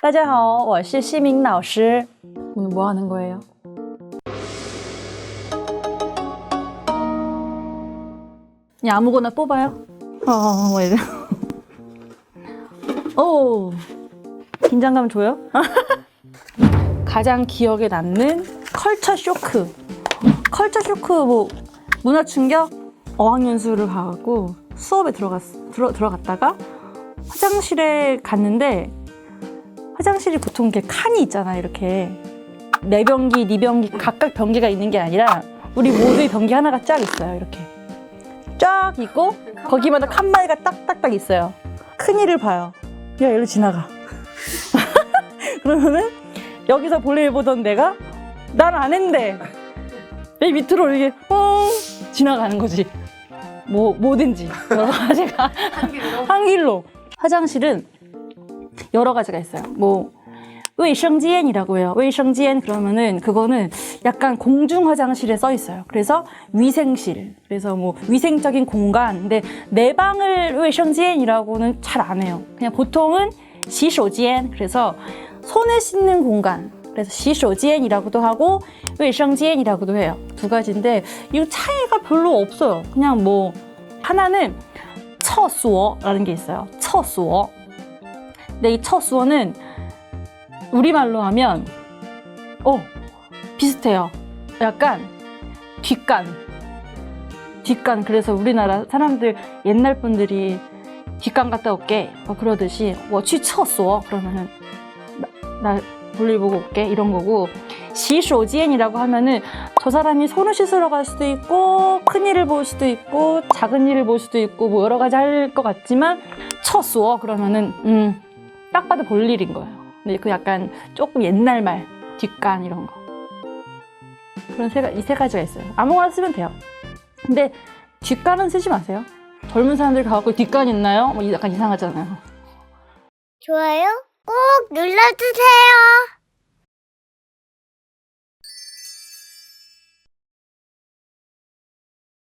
大家好，我是西明老师。 오늘 뭐 하는 거예요? 그냥 아무거나 뽑아요. 어, 뭐 이래. 오, 긴장감 줘요? 가장 기억에 남는 컬처 쇼크. 컬처 쇼크 뭐 문화 충격 어학연수를 가고 수업에 들어갔 들어 들어갔다가 화장실에 갔는데 화장실이 보통 이렇게 칸이 있잖아요. 이렇게 네 변기, 네 변기 각각 변기가 있는 게 아니라 우리 모두의 변기 하나가 쫙 있어요. 이렇게 쫙 있고 거기마다 칸마이가 딱딱딱 있어요. 큰일을 봐요. 야, 일로 지나가. 그러면은 여기서 볼일 보던 내가 난 안 했는데 내 밑으로 이렇게 뻥 지나가는 거지. 뭐 뭐든지 여러 가지가 한 길로 화장실은 여러 가지가 있어요. 뭐 웨이성지엔이라고 해요. 웨이성지엔 그러면은 그거는 약간 공중 화장실에 써 있어요. 그래서 위생실. 그래서 뭐 위생적인 공간. 근데 내 방을 웨이성지엔이라고는 잘 안 해요. 그냥 보통은 시소지엔. 그래서 손을 씻는 공간. 그래서 시소지엔이라고도 하고 웨이성지엔이라고도 해요. 두 가지인데 이 차이가 별로 없어요. 그냥 뭐 하나는 처수어라는 게 있어요. 厕所. 근데 이 첫수어는 우리말로 하면 어 비슷해요. 약간 뒷간. 뒷간. 그래서 우리나라 사람들 옛날 분들이 뒷간 갔다 올게. 뭐 그러듯이 워취 쳤어. 그러면은 나, 나 볼일 보고 올게. 이런 거고. 시쇼지엔이라고 하면은 저 사람이 손을 씻으러 갈 수도 있고 큰 일을 볼 수도 있고 작은 일을 볼 수도 있고 뭐 여러 가지 할 것 같지만 쳤어 그러면은 음 딱 봐도 볼 일인 거예요. 근데 그 약간 조금 옛날 말 뒷간 이런 거 그런 세 이세 가지가 있어요. 아무거나 쓰면 돼요. 근데 뒷간은 쓰지 마세요. 젊은 사람들 가갖고 뒷간 있나요? 뭐 약간 이상하잖아요. 좋아요 꼭 눌러주세요.